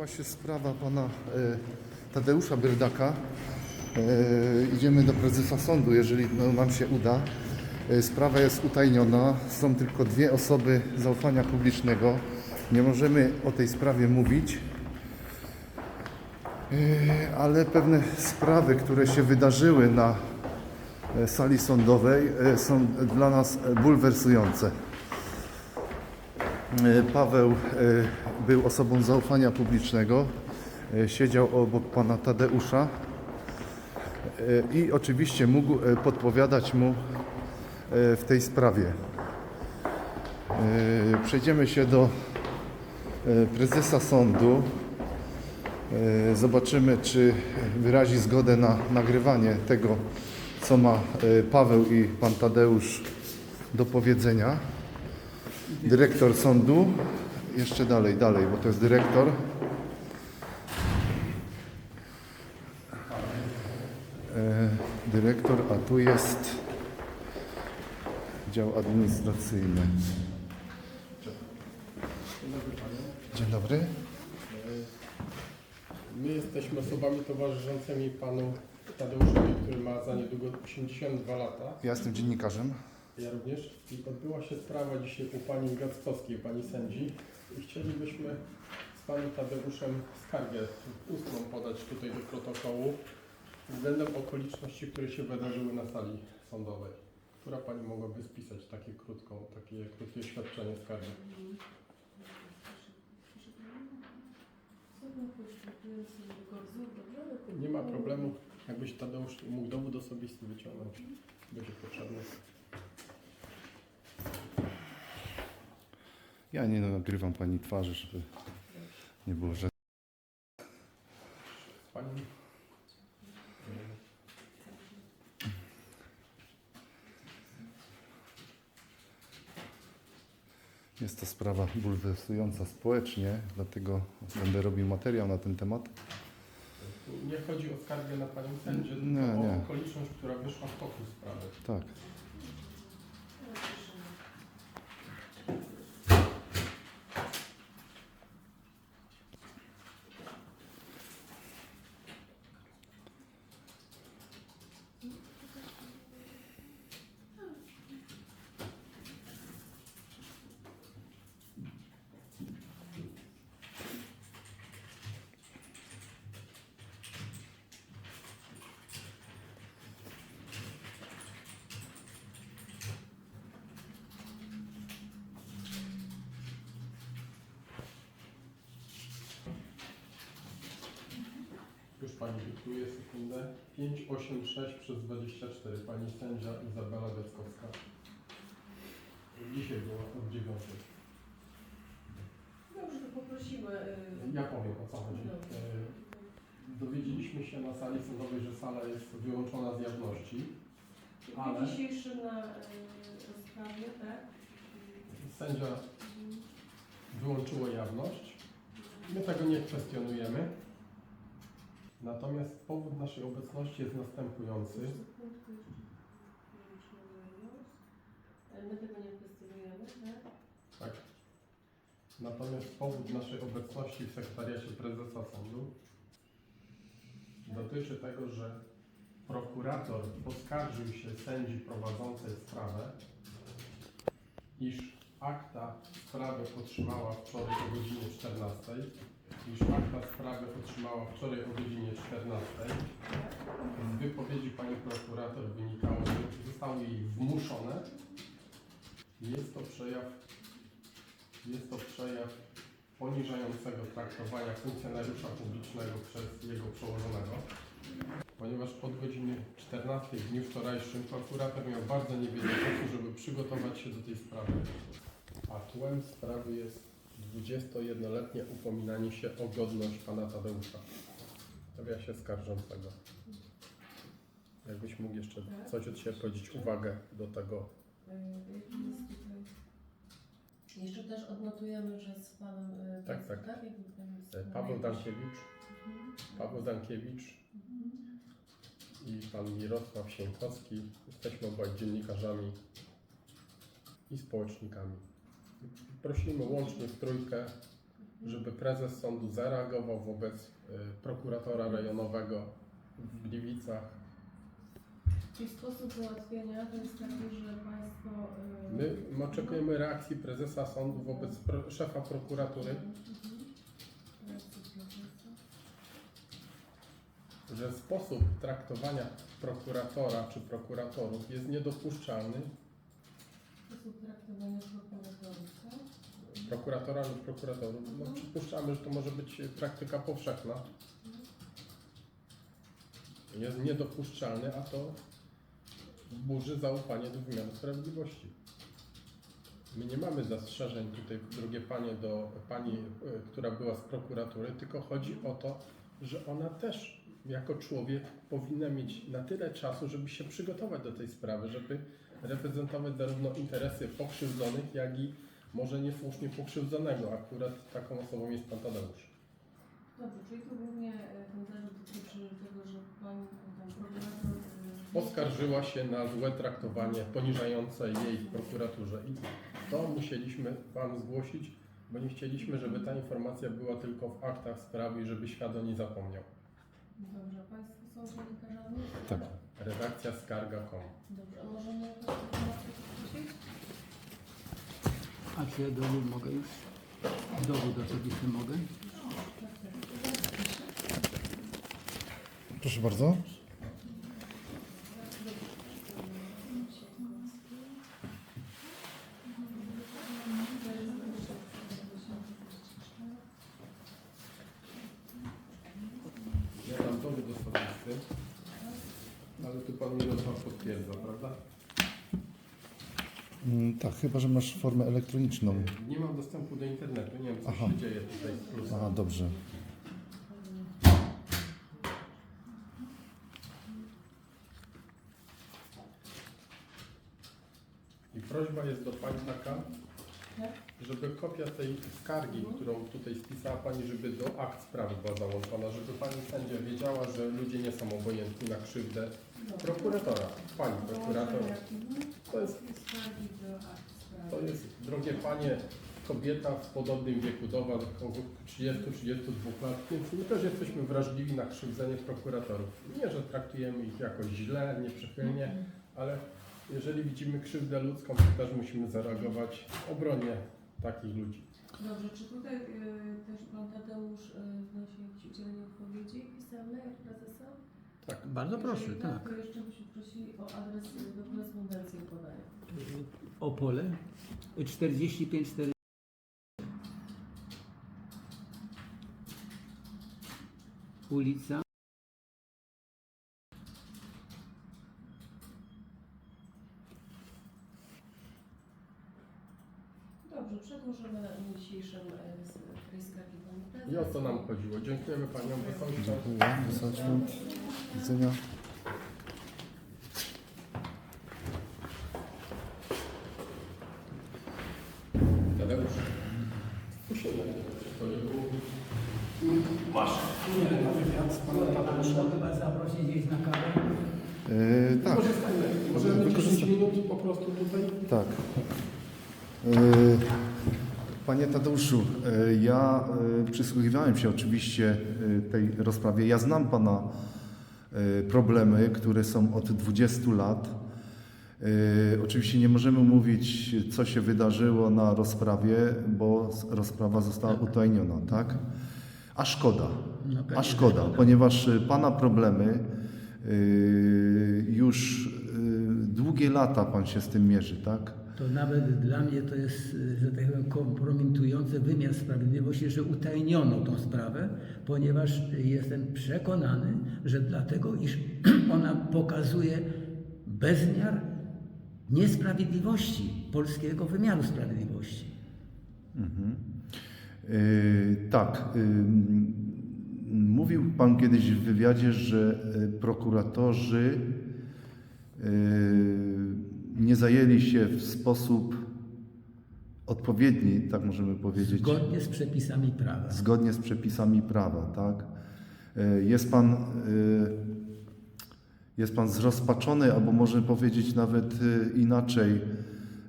Zaczęła się sprawa pana e, Tadeusza Berdaka. E, idziemy do prezesa sądu, jeżeli no, nam się uda. E, sprawa jest utajniona. Są tylko dwie osoby zaufania publicznego. Nie możemy o tej sprawie mówić. Ale pewne sprawy, które się wydarzyły na sali sądowej, są dla nas bulwersujące. E, Paweł e, był osobą zaufania publicznego, e, siedział obok pana Tadeusza i oczywiście mógł podpowiadać mu w tej sprawie. Przejdziemy się do prezesa sądu. Zobaczymy, czy wyrazi zgodę na nagrywanie tego, co ma Paweł i pan Tadeusz do powiedzenia dyrektor sądu. Jeszcze dalej, dalej, bo to jest dyrektor. E, dyrektor, a tu jest dział administracyjny. Dzień dobry. My jesteśmy osobami towarzyszącymi panu Tadeuszowi, który ma za niedługo 82 lata. Ja jestem dziennikarzem. Ja również. I odbyła się sprawa dzisiaj u pani Gackowskiej, pani sędzi. I chcielibyśmy z panem Tadeuszem skargę ustną podać tutaj do protokołu względem okoliczności, które się wydarzyły na sali sądowej. Która pani mogłaby spisać takie krótką, takie krótkie oświadczenie skargi? Nie ma problemu. Jakbyś Tadeusz mógł dowód osobisty wyciągnąć, będzie potrzebny. Ja nie nagrywam pani twarzy, żeby nie było że Pani Jest to sprawa bulwersująca społecznie, dlatego będę robił materiał na ten temat. nie chodzi o skargę na panią sędzię, tylko Nie, o nie. okoliczność, która wyszła w toku sprawy. Tak. Już pani dyktuje sekundę. 586 przez 24. Pani sędzia Izabela Deckowska. Dzisiaj była od 9. Dobrze, to poprosimy. y, Ja powiem o co chodzi. Dobrze. E, Dowiedzieliśmy się na sali sądowej, że sala jest wyłączona z jawności. W Ale- dzisiejszym na y, rozprawie, tak? Sędzia wyłączyła jawność. My tego nie kwestionujemy. Natomiast powód naszej obecności jest następujący. My tego nie kwestionujemy, tak? Tak. Natomiast powód naszej obecności w sekretariacie prezesa sądu dotyczy tego, że prokurator poskarżył się sędzi prowadzącej sprawę, iż akta sprawy otrzymała wczoraj o godzinie 14, iż akta sprawy otrzymała wczoraj o godzinie 14. Z wypowiedzi pani prokurator wynikało, że zostało jej wmuszone. Jest to przejaw jest to przejaw poniżającego traktowania funkcjonariusza publicznego przez jego przełożonego, ponieważ od godziny 14 w dniu wczorajszym prokurator miał bardzo niewiele czasu, żeby przygotować się do tej sprawy. A tłem sprawy jest 21-letnie upominanie się o godność pana Tadeusza. Stawia się skarżącego. Jakbyś mógł jeszcze coś od siebie powiedzieć, uwagę do tego. Jeszcze też odnotujemy, że z panem y, Tak, tak. tak? E, Paweł Dankiewicz, Mhm. Paweł Dankiewicz Mhm. i pan Mirosław Sienkowski. Jesteśmy obaj dziennikarzami i społecznikami. Prosimy łącznie w trójkę żeby prezes sądu zareagował wobec y, prokuratora rejonowego w Gliwicach. Czyli sposób załatwienia to jest taki, że Państwo... y, My oczekujemy reakcji prezesa sądu wobec pro, szefa prokuratury, Mhm. Prezesa. że sposób traktowania prokuratora czy prokuratorów jest niedopuszczalny. Sposób traktowania prokuratorów, tak? Prokuratora lub prokuratorów. No, przypuszczamy, że to może być praktyka powszechna. Jest niedopuszczalny, a to burzy zaufanie do wymiaru sprawiedliwości. My nie mamy zastrzeżeń tutaj, drogie panie, do pani, e, która była z prokuratury, tylko chodzi o to, że ona też jako człowiek powinna mieć na tyle czasu, żeby się przygotować do tej sprawy, żeby reprezentować zarówno interesy pokrzywdzonych, jak i może niesłusznie pokrzywdzonego. Akurat taką osobą jest pan Tadeusz. Dobrze, czyli tu głównie e, ten zarzut dotyczy tego, że Pani tam prokurator... y, Oskarżyła się na złe traktowanie poniżające jej w prokuraturze i to musieliśmy Wam zgłosić, bo nie chcieliśmy, żeby ta informacja była tylko w aktach sprawy i żeby świat o niej zapomniał. Dobrze, Państwo są dziennikarzami? Tak. Redakcja skarga.com. Dobrze, a możemy podkreślić? A czy ja dowód mogę już? Dowód osobisty mogę? Proszę bardzo. Ja dam dowód osobisty, ale tu Pan Mirosław potwierdza, prawda? Mm, tak, chyba, że masz formę elektroniczną. Nie mam dostępu do internetu, nie wiem co Aha. się dzieje tutaj z plusem. A, dobrze. I prośba jest do Pani taka, Tak. żeby kopia tej skargi, którą tutaj spisała Pani, żeby do akt sprawy była załączona, żeby Pani sędzia wiedziała, że ludzie nie są obojętni na krzywdę prokuratora. Pani prokurator. To jest, Skargi do akt sprawy. To jest, drogie Panie, kobieta w podobnym wieku do Was, około 30-32 lat, więc my też jesteśmy wrażliwi na krzywdzenie prokuratorów. Nie, że traktujemy ich jakoś źle, nieprzychylnie, ale jeżeli widzimy krzywdę ludzką, to też musimy zareagować w obronie takich ludzi. Dobrze, czy tutaj y, też Pan Tadeusz y, wnosi jakieś udzielenie odpowiedzi pisemnej od prezesa? Tak. Bardzo proszę, Jeżeli tak. To jeszcze byśmy prosili o adres y, do korespondencji podania. Opole 45 4 Ulica Dobrze, przedłożymy na dzisiejszym z tej skargi Pani Prezes. I o to nam chodziło. Dziękujemy Paniom. Dziękuję. Widzenia. Tadeusz. Usiądź. Masz. Można chyba zaprosić gdzieś na kawę? Yy, tak, Korzystajmy. Możemy być 10 Wykorzystaj- minut po prostu tutaj. tak. Yy, Panie Tadeuszu, yy, ja yy, przysłuchiwałem się oczywiście yy, tej rozprawie. Ja znam Pana problemy, które są od 20 lat. Oczywiście nie możemy mówić, co się wydarzyło na rozprawie, bo rozprawa została utajniona, tak? A szkoda. No, A szkoda, ponieważ Pana problemy już długie lata Pan się z tym mierzy, tak? To nawet dla mnie to jest, że tak powiem, wymiar sprawiedliwości, że utajniono tą sprawę, ponieważ jestem przekonany, że dlatego, iż ona pokazuje bezmiar niesprawiedliwości polskiego wymiaru sprawiedliwości. Y, tak. y, Mówił Pan kiedyś w wywiadzie, że y, prokuratorzy y, nie zajęli się w sposób odpowiedni, tak możemy powiedzieć. Zgodnie z przepisami prawa. zgodnie z przepisami prawa, tak? E, Jest pan, e, jest pan zrozpaczony, albo można powiedzieć nawet e, inaczej,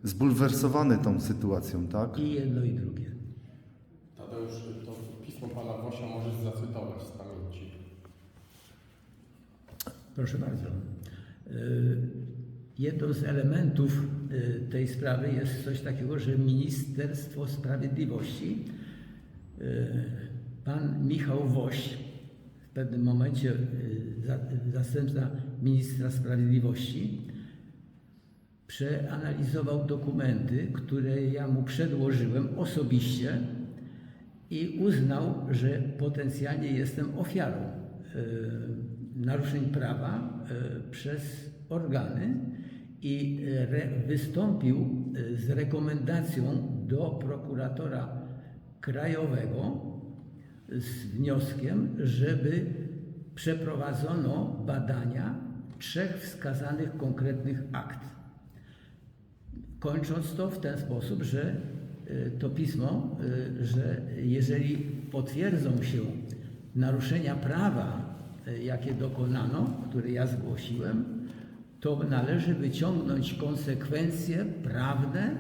zbulwersowany tą sytuacją, tak? I jedno i drugie. Tadeusz, to Wosia możesz zacytować z pamięci. Proszę bardzo. Jedną z elementów y, tej sprawy jest coś takiego, że Ministerstwo Sprawiedliwości, y, pan Michał Woś, w pewnym momencie y, za- zastępca ministra sprawiedliwości, przeanalizował dokumenty, które ja mu przedłożyłem osobiście i uznał, że potencjalnie jestem ofiarą naruszeń prawa przez organy i re, wystąpił e, z rekomendacją do prokuratora krajowego z wnioskiem, żeby przeprowadzono badania trzech wskazanych konkretnych akt. Kończąc to w ten sposób, że to pismo, że jeżeli potwierdzą się naruszenia prawa, jakie dokonano, które ja zgłosiłem, to należy wyciągnąć konsekwencje prawne,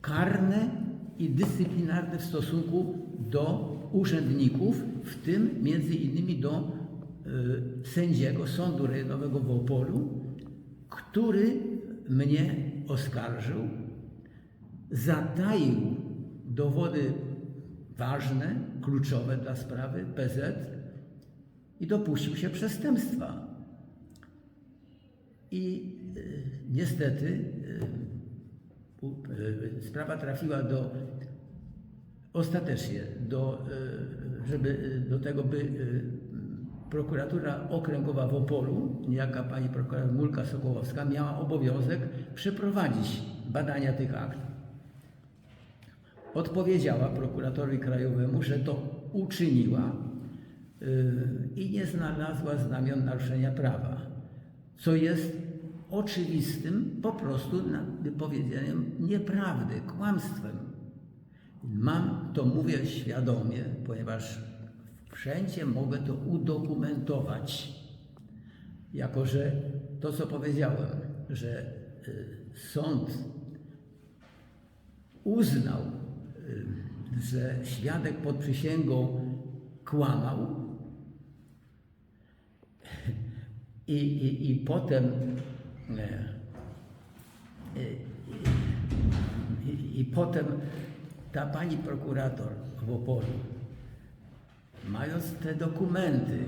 karne i dyscyplinarne w stosunku do urzędników, w tym między innymi do y, sędziego Sądu Rejonowego w Opolu, który mnie oskarżył, zataił dowody ważne, kluczowe dla sprawy PZ i dopuścił się przestępstwa. I y, niestety y, y, sprawa trafiła do ostatecznie do, żeby do tego by prokuratura okręgowa w Opolu, niejaka pani prokurator Mulka Sokołowska, miała obowiązek przeprowadzić badania tych akt. Odpowiedziała prokuratorowi krajowemu, że to uczyniła i nie znalazła znamion naruszenia prawa, co jest oczywistym po prostu wypowiedzeniem nieprawdy, kłamstwem. Mam to mówię świadomie, ponieważ wszędzie mogę to udokumentować. Jako, że to, co powiedziałem, że y, sąd uznał, y, że świadek pod przysięgą kłamał i, i, i potem e, e, i, I potem ta pani prokurator w Opolu, mając te dokumenty,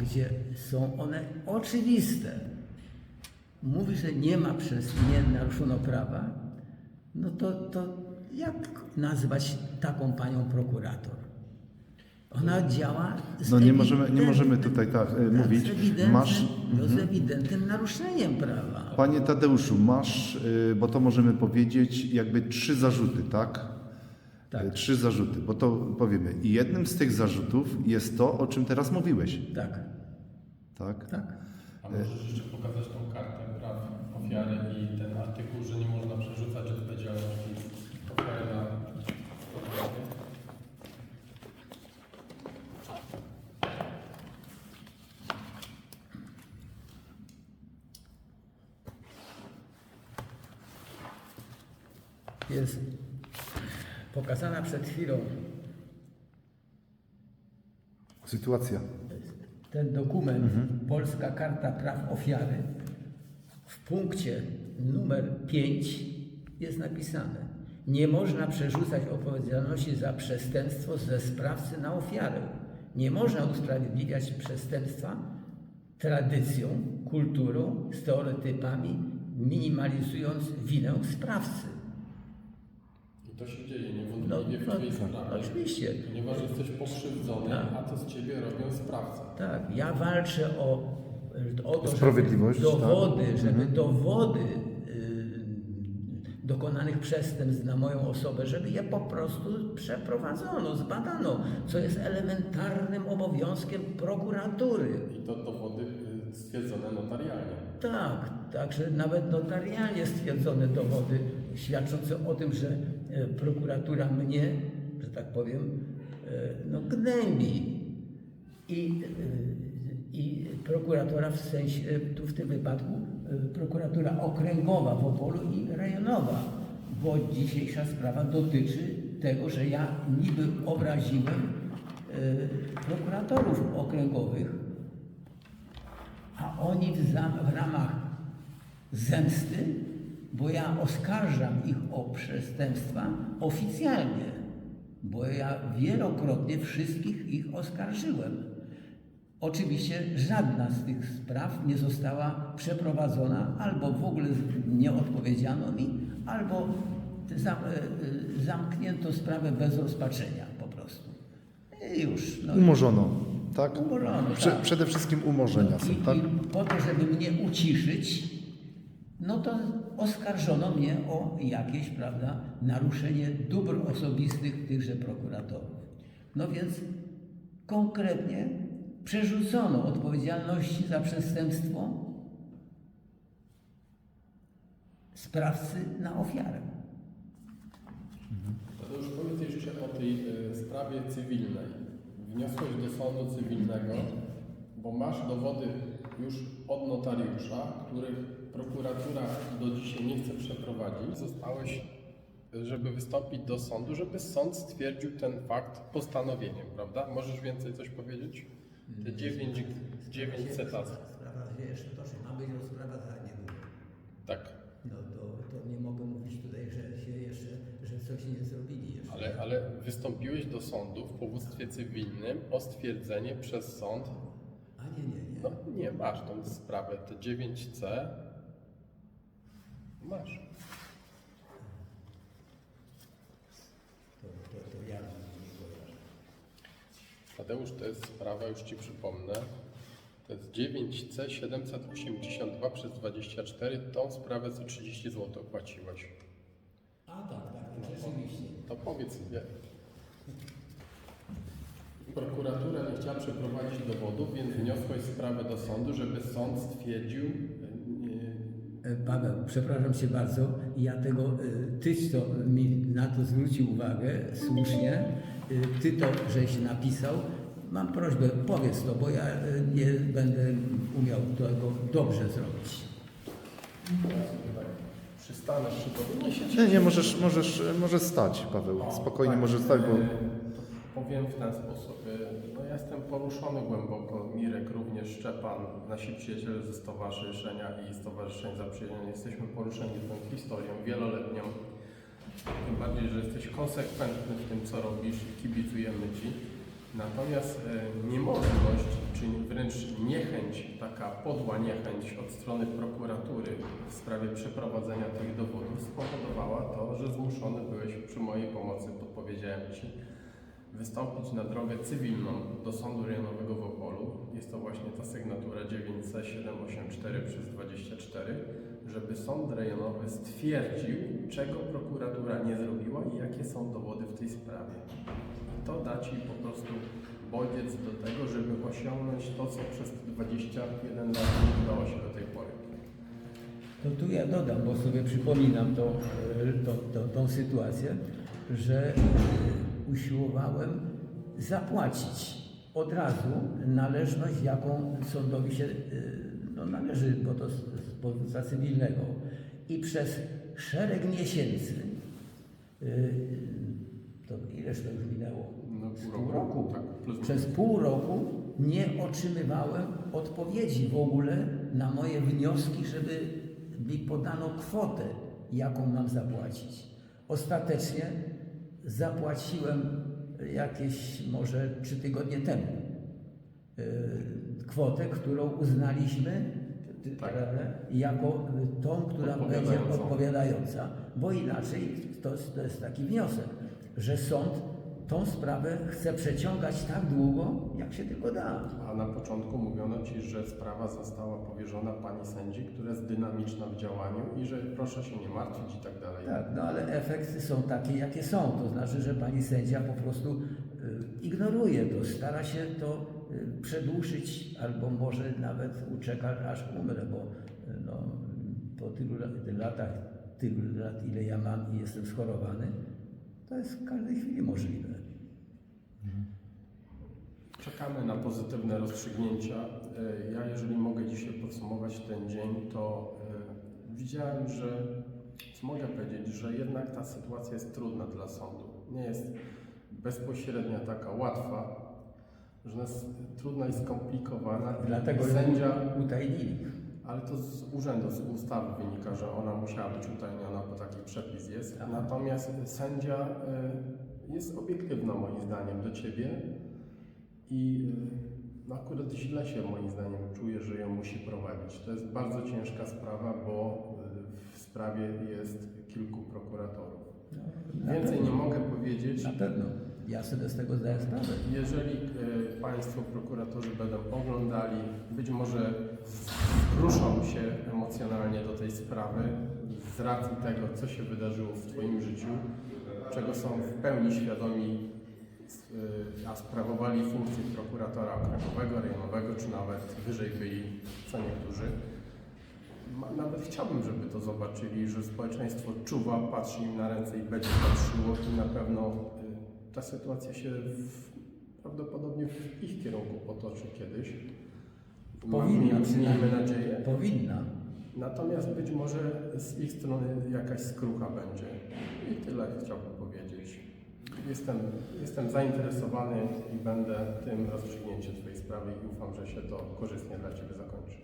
gdzie są one oczywiste, mówi, że nie ma przez nie naruszono prawa, no to, to jak nazwać taką panią prokurator? Ona działa z No nie możemy, nie możemy tutaj tak e, mówić. Z ewidentnym, Masz, no, z ewidentnym naruszeniem prawa. panie Tadeuszu, masz, y, bo to możemy powiedzieć, jakby trzy zarzuty, tak? Tak. E, Trzy zarzuty, bo to powiemy. I jednym z tych zarzutów jest to, o czym teraz mówiłeś, Tak, tak? tak. A możesz jeszcze pokazać tą kartę praw ofiary i ten artykuł, że nie można przerzucać odpowiedzialności ofiary na fotografię? Jest pokazana przed chwilą Sytuacja. ten dokument Polska Karta Praw Ofiary. W punkcie numer 5 jest napisane nie można przerzucać odpowiedzialności za przestępstwo ze sprawcy na ofiarę. Nie można usprawiedliwiać przestępstwa tradycją, kulturą, stereotypami, minimalizując winę sprawcy. To się dzieje No, niewątpliwie w no, Twojej sprawie. oczywiście. Ponieważ jesteś pokrzywdzony, Tak. a to z Ciebie robią sprawca. Tak, ja walczę o, o to, Sprawiedliwość, żeby dowody, tak. żeby Mhm. dowody y, dokonanych przestępstw na moją osobę, żeby je po prostu przeprowadzono, zbadano, co jest elementarnym obowiązkiem prokuratury. I to dowody y, stwierdzone notarialnie. Tak, także nawet notarialnie stwierdzone dowody świadczące o tym, że prokuratura mnie, że tak powiem, e, no, gnębi. I, e, I prokuratora w sensie, e, tu w tym wypadku e, prokuratura okręgowa w Opolu i rejonowa, bo dzisiejsza sprawa dotyczy tego, że ja niby obraziłem e, prokuratorów okręgowych, a oni w, w ramach zemsty, bo ja oskarżam ich o przestępstwa oficjalnie, bo ja wielokrotnie wszystkich ich oskarżyłem. Oczywiście żadna z tych spraw nie została przeprowadzona, albo w ogóle nie odpowiedziano mi, albo e, e, zamknięto sprawę bez rozpatrzenia po prostu. I już. No, Umorzono, tak? Umorzono, tak. Przede wszystkim umorzenia są, I, tak? I po to, żeby mnie uciszyć, no to oskarżono mnie o jakieś, prawda, naruszenie dóbr osobistych tychże prokuratorów. No więc konkretnie przerzucono odpowiedzialności za przestępstwo sprawcy na ofiarę. Tadeusz, powiedz jeszcze o tej e, sprawie cywilnej. Wniosłeś do sądu cywilnego, bo masz dowody już od notariusza, których prokuratura do dzisiaj nie chce przeprowadzić. Zostałeś, żeby wystąpić do sądu, żeby sąd stwierdził ten fakt postanowieniem, prawda? Możesz więcej coś powiedzieć? Te dziewięć, dziewięć cytatów. Sprawa się jeszcze toczy, ma być rozprawa za niedługo. Tak. No to, to nie mogę mówić tutaj, że się jeszcze, że coś nie zrobili jeszcze. Ale, ale wystąpiłeś do sądu w powództwie cywilnym o stwierdzenie przez sąd A nie, nie, nie. No nie, masz tą sprawę, te 9C. Masz. To, to, to ja nie kojarzę. Tadeusz, to jest sprawa, już Ci przypomnę. To jest 9C 782 przez 24. Tą sprawę co 30 zł płaciłeś. A tak, tak, rzeczywiście. To powiedz, wie. Prokuratura nie chciała przeprowadzić dowodów, więc wniosłeś sprawę do sądu, żeby sąd stwierdził. E, Paweł, przepraszam Cię bardzo, ja tego, e, Tyś to mi na to zwrócił uwagę, słusznie, E, Ty to żeś napisał, mam prośbę, powiedz to, bo ja nie będę umiał tego dobrze zrobić. Przystanę przy tobie. Nie siedź. Nie, nie, możesz, możesz, możesz stać, Paweł. Spokojnie tak, możesz stać, bo... Powiem w ten sposób. E, No ja jestem poruszony głęboko. Mirek również, Szczepan, nasi przyjaciele ze stowarzyszenia i Stowarzyszeń Zaprzyjaźnienia. Jesteśmy poruszeni tą historią wieloletnią. Tym bardziej, że jesteś konsekwentny w tym, co robisz i kibicujemy Ci. Natomiast e, niemożność, czy wręcz niechęć, taka podła niechęć od strony prokuratury w sprawie przeprowadzenia tych dowodów spowodowała to, że zmuszony byłeś przy mojej pomocy, podpowiedziałem Ci, wystąpić na drogę cywilną do Sądu Rejonowego w Opolu. Jest to właśnie ta sygnatura 9C784 przez 24, żeby Sąd Rejonowy stwierdził, czego prokuratura nie zrobiła i jakie są dowody w tej sprawie. I to da Ci po prostu bodziec do tego, żeby osiągnąć to, co przez te 21 lat nie udało się do tej pory. To tu ja dodam, bo sobie przypominam tą, e, tą, tą, tą sytuację, że usiłowałem zapłacić od razu należność, jaką sądowi się e, no, należy, bo to z, powództwa cywilnego. I przez szereg miesięcy, e, to ileż to już minęło? No, pół roku. Tak, Przez pół roku nie otrzymywałem odpowiedzi w ogóle na moje wnioski, żeby mi podano kwotę, jaką mam zapłacić. Ostatecznie zapłaciłem jakieś może trzy tygodnie temu yy, kwotę, którą uznaliśmy Tak. jako tą, która będzie odpowiadająca, bo inaczej to, to jest taki wniosek, że sąd tą sprawę chce przeciągać tak długo, jak się tylko da. A na początku mówiono Ci, że sprawa została powierzona Pani sędzi, która jest dynamiczna w działaniu i że proszę się nie martwić i tak dalej. Tak, no ale efekty są takie, jakie są. To znaczy, że pani sędzia po prostu y, ignoruje to, stara się to y, przedłużyć, albo może nawet uczeka, aż umrę, bo y, no, po tylu lat- latach, tylu lat, ile ja mam i jestem schorowany, to jest w każdej chwili możliwe. Czekamy na pozytywne rozstrzygnięcia. E, Ja, jeżeli mogę dzisiaj podsumować ten dzień, to e, widziałem, że, co mogę powiedzieć, że jednak ta sytuacja jest trudna dla sądu. Nie jest bezpośrednia taka łatwa. że jest trudna i skomplikowana. Dlatego sędzia, utajnili. Ale to z urzędu, z ustawy wynika, że ona musiała być utajniona, bo taki przepis jest. Tak. Natomiast sędzia y, jest obiektywna moim zdaniem do ciebie i y, no akurat źle się moim zdaniem czuje, że ją musi prowadzić. To jest bardzo ciężka sprawa, bo y, w sprawie jest kilku prokuratorów. Na Więcej nie mogę powiedzieć. Na pewno. Ja sobie z tego zdaję sprawę. Jeżeli e, Państwo prokuratorzy będą oglądali, być może ruszą się emocjonalnie do tej sprawy z racji tego, co się wydarzyło w Twoim życiu, czego są w pełni świadomi, e, a sprawowali funkcję prokuratora okręgowego, rejonowego, czy nawet wyżej byli co niektórzy. Nawet chciałbym, żeby to zobaczyli, że społeczeństwo czuwa, patrzy im na ręce i będzie patrzyło i na pewno y, ta sytuacja się w, prawdopodobnie w ich kierunku potoczy kiedyś. Powinna przynajmniej. Nadzieję. Powinna. Natomiast być może z ich strony jakaś skrucha będzie. I tyle chciałbym powiedzieć. Jestem, jestem zainteresowany i będę tym rozstrzygnięciem Twojej sprawy i ufam, że się to korzystnie dla Ciebie zakończy.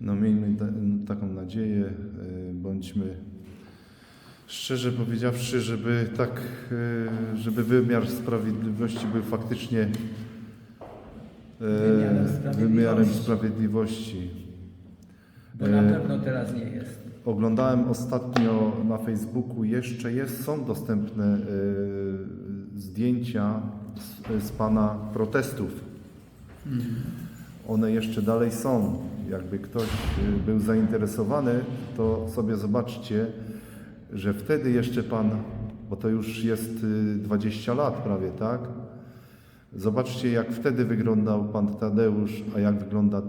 No miejmy ta, taką nadzieję, y, bądźmy szczerze powiedziawszy, żeby tak, y, żeby wymiar sprawiedliwości był faktycznie y, Wymiarem sprawiedliwości. wymiarem sprawiedliwości. Bo na E, pewno teraz nie jest. Oglądałem ostatnio na Facebooku, jeszcze jest, są dostępne zdjęcia z, z Pana protestów. One jeszcze dalej są. Jakby ktoś był zainteresowany, to sobie zobaczcie, że wtedy jeszcze Pan, bo to już jest y, 20 lat prawie, tak? Zobaczcie, jak wtedy wyglądał Pan Tadeusz, a jak wygląda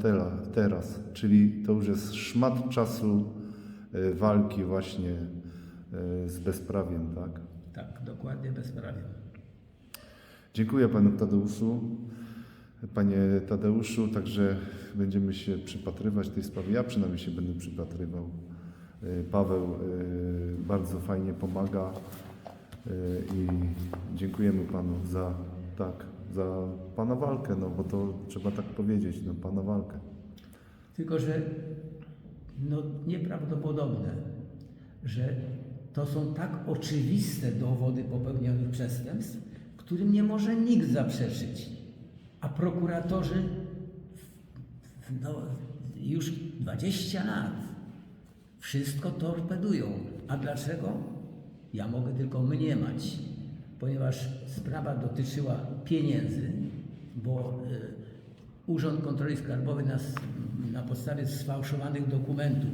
teraz. Czyli to już jest szmat czasu y, walki właśnie y, z bezprawiem, tak? Tak, dokładnie bezprawie. Dziękuję Panu Tadeuszu. Panie Tadeuszu, także będziemy się przypatrywać tej sprawie. Ja przynajmniej się będę przypatrywał. Y, Paweł y, bardzo fajnie pomaga y, i dziękujemy Panu za tak, za Pana walkę, no bo to trzeba tak powiedzieć, no Pana walkę. Tylko, że no, nieprawdopodobne, że to są tak oczywiste dowody popełnionych przestępstw, którym nie może nikt zaprzeczyć. A prokuratorzy no, już 20 lat wszystko torpedują. A dlaczego? Ja mogę tylko mniemać, ponieważ sprawa dotyczyła pieniędzy, bo y, Urząd Kontroli Skarbowej na, na podstawie sfałszowanych dokumentów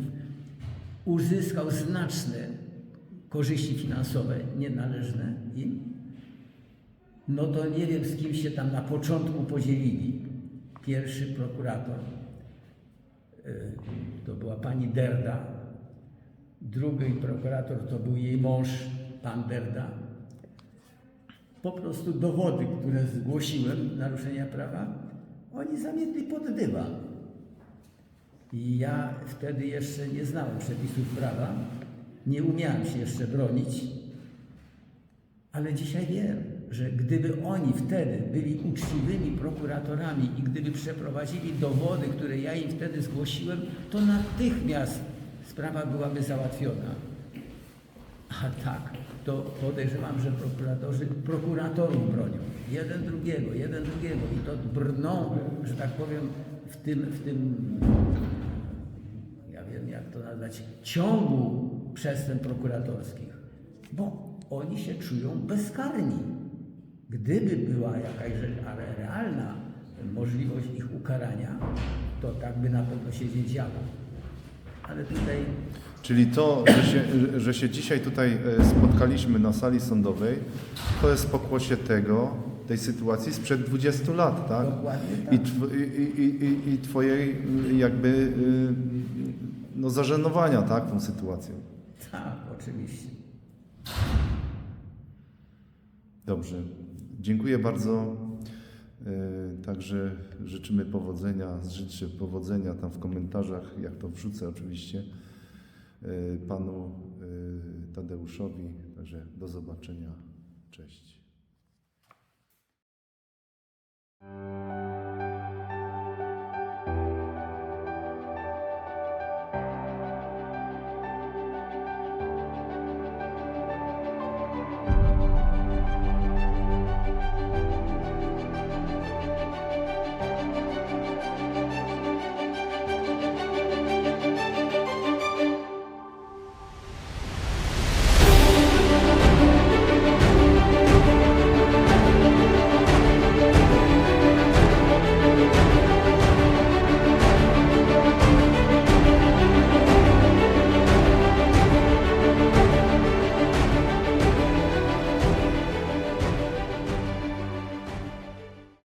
uzyskał znaczne korzyści finansowe nienależne im, no to nie wiem z kim się tam na początku podzielili. Pierwszy prokurator y, to była pani Derda, drugi prokurator to był jej mąż, pan Derda. Po prostu dowody, które zgłosiłem naruszenia prawa, oni zamietli pod dywan. I ja wtedy jeszcze nie znałem przepisów prawa, nie umiałem się jeszcze bronić, ale dzisiaj wiem, że gdyby oni wtedy byli uczciwymi prokuratorami i gdyby przeprowadzili dowody, które ja im wtedy zgłosiłem, to natychmiast sprawa byłaby załatwiona. A tak, to podejrzewam, że prokuratorzy prokuratorów bronią. Jeden drugiego, jeden drugiego. I to brną, że tak powiem, w tym, w tym ja wiem jak to nazwać, ciągu przestępstw prokuratorskich. Bo oni się czują bezkarni. Gdyby była jakaś rzecz, ale realna możliwość ich ukarania, to tak by na pewno się nie działo. Ale tutaj Czyli to, że się, że się dzisiaj tutaj e, spotkaliśmy na sali sądowej, to jest pokłosie tego, tej sytuacji sprzed 20 lat, tak? Dokładnie tak. I, tw, i, i, i, twojej y, jakby y, no, zażenowania, tak, tą sytuacją. tak, oczywiście. Dobrze. Dziękuję bardzo. E, Także życzymy powodzenia, życzę powodzenia tam w komentarzach, jak to wrzucę oczywiście, e, panu e, Tadeuszowi. Także do zobaczenia. Cześć.